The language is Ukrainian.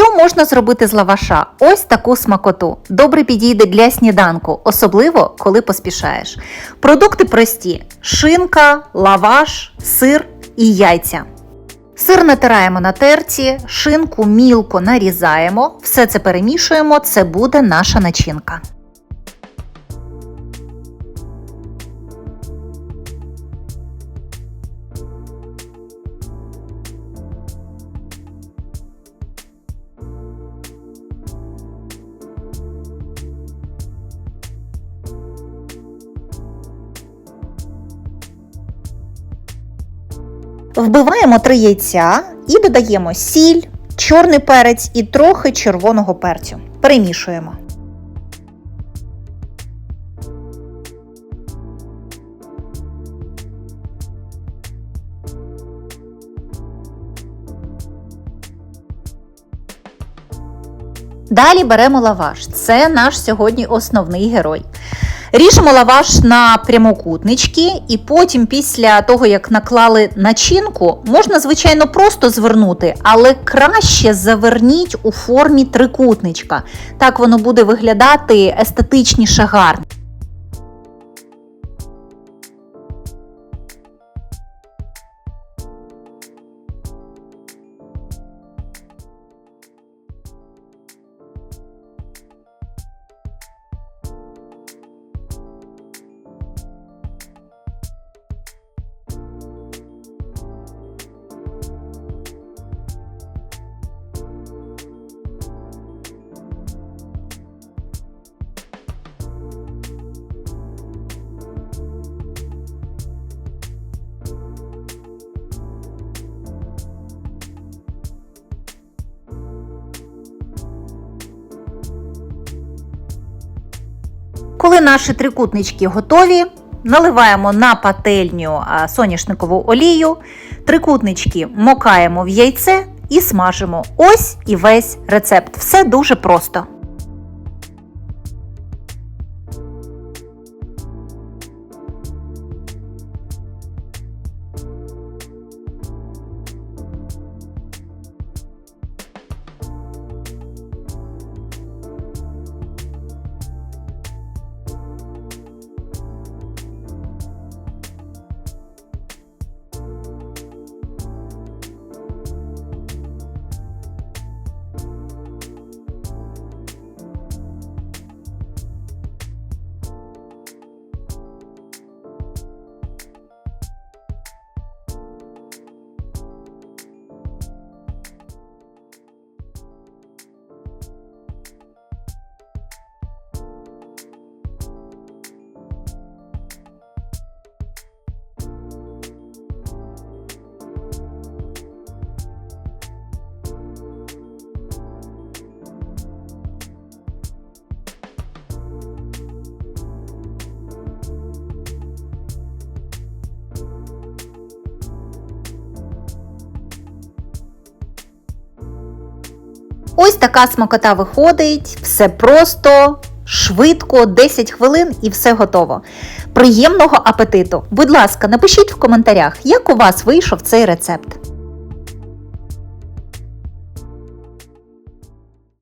Що можна зробити з лаваша? Ось таку смакоту. Добре підійде для сніданку, особливо коли поспішаєш. Продукти прості: шинка, лаваш, сир і яйця. Сир натираємо на терці, шинку мілко нарізаємо, все це перемішуємо, це буде наша начинка. Вбиваємо три яйця і додаємо сіль, чорний перець і трохи червоного перцю. Перемішуємо. Далі беремо лаваш. Це наш сьогодні основний герой. Ріжемо лаваш на прямокутнички, і потім, після того, як наклали начинку, можна, звичайно, просто звернути, але краще заверніть у формі трикутничка. Так воно буде виглядати естетичніше гарно. Коли наші трикутнички готові, наливаємо на пательню соняшникову олію, трикутнички мокаємо в яйце і смажимо. Ось і весь рецепт. Все дуже просто. Ось така смакота виходить, все просто, швидко, 10 хвилин і все готово. Приємного апетиту! Будь ласка, напишіть в коментарях, як у вас вийшов цей рецепт.